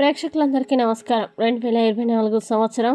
ప్రేక్షకులందరికీ నమస్కారం. రెండు వేల ఇరవై నాలుగు సంవత్సరం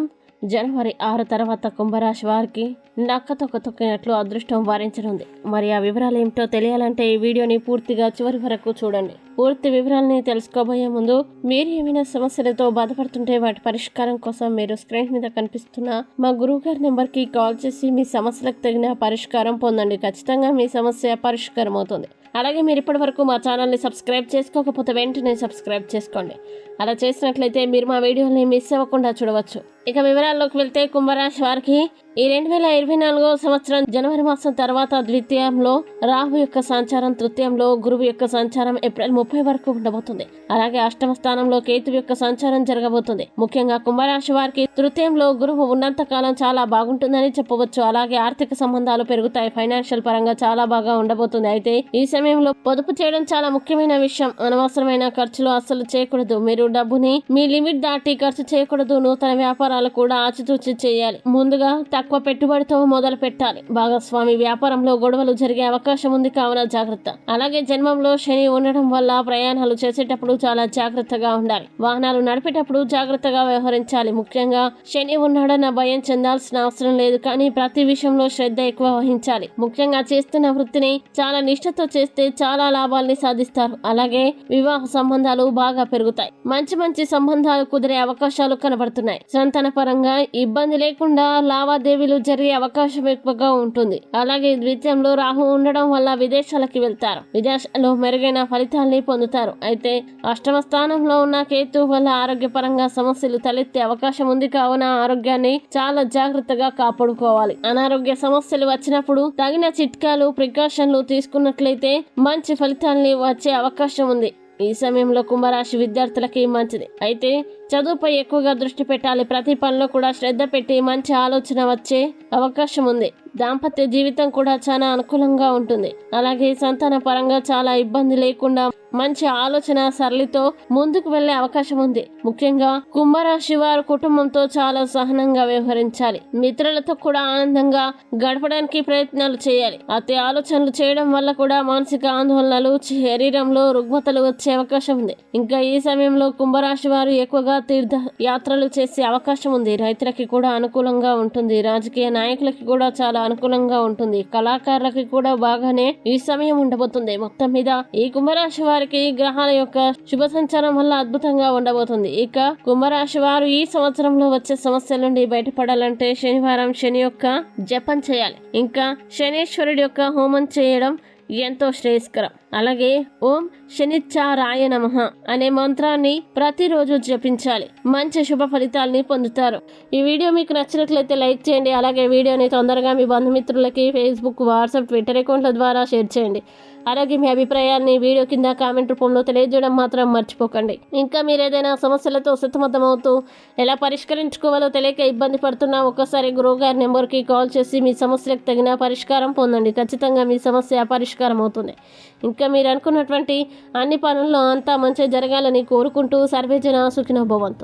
జనవరి ఆరు తర్వాత కుంభరాశి వారికి నక్క తొక్క తొక్కినట్లు అదృష్టం వారించనుంది. మరి ఆ వివరాలు ఏమిటో తెలియాలంటే ఈ వీడియోని పూర్తిగా చివరి వరకు చూడండి. పూర్తి వివరాలని తెలుసుకోబోయే ముందు మీరు ఏమైనా సమస్యలతో బాధపడుతుంటే వాటి పరిష్కారం కోసం మీరు స్క్రీన్ మీద కనిపిస్తున్న మా గురువు గారి నెంబర్కి కాల్ చేసి మీ సమస్యలకు తగిన పరిష్కారం పొందండి. ఖచ్చితంగా మీ సమస్య పరిష్కారం అవుతుంది అలాగే మీరు ఇప్పటి వరకు మా ఛానల్ని సబ్స్క్రైబ్ చేసుకోకపోతే వెంటనే సబ్స్క్రైబ్ చేసుకోండి. అలా చేసినట్లయితే మీరు మా వీడియోని మిస్ అవ్వకుండా చూడవచ్చు. ఇక వివరాల్లోకి వెళ్తే కుంభరాశి వారికి ఈ రెండు వేల ఇరవై నాలుగో సంవత్సరం జనవరి మాసం తర్వాత ద్వితీయంలో రాహు యొక్క సంచారం తృతీయంలో గురువు యొక్క సంచారం ఏప్రిల్ ముప్పై వరకు ఉండబోతుంది. అలాగే అష్టమ స్థానంలో కేతు యొక్క సంచారం జరగబోతుంది. ముఖ్యంగా కుంభరాశి వారికి తృతీయంలో గురువు ఉన్నంత కాలం చాలా బాగుంటుందని చెప్పవచ్చు. అలాగే ఆర్థిక సంబంధాలు పెరుగుతాయి. ఫైనాన్షియల్ పరంగా చాలా బాగా ఉండబోతుంది. అయితే ఈ సమయంలో పొదుపు చేయడం చాలా ముఖ్యమైన విషయం. అనవసరమైన ఖర్చులు అస్సలు చేయకూడదు. మీరు డబ్బుని మీ లిమిట్ దాటి ఖర్చు చేయకూడదు. నూతన వ్యాపారాలు కూడా ఆచితూచి చేయాలి. ముందుగా తక్కువ పెట్టుబడితో మొదలు పెట్టాలి. భాగస్వామి వ్యాపారంలో గొడవలు జరిగే అవకాశం ఉంది కావున జాగ్రత్త. అలాగే జన్మంలో శని ఉండడం వల్ల ప్రయాణాలు చేసేటప్పుడు చాలా జాగ్రత్తగా ఉండాలి. వాహనాలు నడిపేటప్పుడు జాగ్రత్తగా వ్యవహరించాలి. ముఖ్యంగా శని ఉన్నాడన్న భయం చెందాల్సిన అవసరం లేదు కానీ ప్రతి విషయంలో శ్రద్ధ ఎక్కువ వహించాలి. ముఖ్యంగా చేస్తున్న వృత్తిని చాలా నిష్ఠతో చేస్తే చాలా లాభాల్ని సాధిస్తారు. అలాగే వివాహ సంబంధాలు బాగా పెరుగుతాయి. మంచి మంచి సంబంధాలు కుదిరే అవకాశాలు కనబడుతున్నాయి. సంతాన పరంగా ఇబ్బంది లేకుండా లావాదేవీలు జరిగే అవకాశం ఎక్కువగా ఉంటుంది. అలాగే ద్వితీయంలో రాహు ఉండడం వల్ల విదేశాలకి వెళ్తారు. విదేశాల్లో మెరుగైన ఫలితాల్ని పొందుతారు. అయితే అష్టమ స్థానంలో ఉన్న కేతు వల్ల ఆరోగ్యపరంగా సమస్యలు తలెత్తే అవకాశం ఉంది కావున ఆరోగ్యాన్ని చాలా జాగ్రత్తగా కాపాడుకోవాలి. అనారోగ్య సమస్యలు వచ్చినప్పుడు తగిన చిట్కాలు ప్రికాషన్లు తీసుకున్నట్లయితే మంచి ఫలితాల్ని వచ్చే అవకాశం ఉంది. ఈ సమయంలో కుంభరాశి విద్యార్థులకి మంచిది. అయితే చదువుపై ఎక్కువగా దృష్టి పెట్టాలి. ప్రతి పనిలో కూడా శ్రద్ధ పెట్టి మంచి ఆలోచన వచ్చే అవకాశం ఉంది. దాంపత్య జీవితం కూడా చాలా అనుకూలంగా ఉంటుంది. అలాగే సంతాన పరంగా చాలా ఇబ్బంది లేకుండా మంచి ఆలోచన సరళితో ముందుకు వెళ్ళే అవకాశం ఉంది. ముఖ్యంగా కుంభరాశి వారు కుటుంబంతో చాలా సహనంగా వ్యవహరించాలి. మిత్రులతో కూడా ఆనందంగా గడపడానికి ప్రయత్నాలు చేయాలి. అతి ఆలోచనలు చేయడం వల్ల కూడా మానసిక ఆందోళనలు శరీరంలో రుగ్మతలు వచ్చే అవకాశం ఉంది. ఇంకా ఈ సమయంలో కుంభరాశి వారు ఎక్కువగా తీర్థ యాత్రలు చేసే అవకాశం ఉంది. రైతులకి కూడా అనుకూలంగా ఉంటుంది. రాజకీయ నాయకులకి కూడా చాలా అనుకూలంగా ఉంటుంది. కళాకారులకి కూడా బాగానే ఈ సమయం ఉండబోతుంది. మొత్తం మీద ఈ కుంభరాశి వారికి గ్రహాల యొక్క శుభ సంచారం వల్ల అద్భుతంగా ఉండబోతుంది. ఇక కుంభరాశి వారు ఈ సంవత్సరంలో వచ్చే సమస్యల నుండి బయటపడాలంటే శనివారం శని యొక్క జపం చేయాలి. ఇంకా శనీశ్వరుడి యొక్క హోమం చేయడం ఎంతో శ్రేయస్కరం. అలాగే ఓం శనిచ్చారాయ నమ అనే మంత్రాన్ని ప్రతిరోజు జపించాలి. మంచి శుభ ఫలితాలని పొందుతారు. ఈ వీడియో మీకు నచ్చినట్లయితే లైక్ చేయండి. అలాగే వీడియోని తొందరగా మీ బంధుమిత్రులకి ఫేస్బుక్ వాట్సాప్ ట్విట్టర్ అకౌంట్ల ద్వారా షేర్ చేయండి. అలాగే మీ అభిప్రాయాన్ని వీడియో కింద కామెంట్ రూపంలో తెలియజేయడం మాత్రం మర్చిపోకండి. ఇంకా మీరు ఏదైనా సమస్యలతో సతమతమవుతూ ఎలా పరిష్కరించుకోవాలో తెలియక ఇబ్బంది పడుతున్నా ఒక్కసారి గురువు గారి నెంబర్కి కాల్ చేసి మీ సమస్యలకు తగిన పరిష్కారం పొందండి. ఖచ్చితంగా మీ సమస్య పరిష్కారం అవుతుంది. ఇంకా మీరు అనుకున్నటువంటి అన్ని పనుల్లో అంతా మంచిగా జరగాలని కోరుకుంటూ సర్వేజన సుఖిన భవంతు.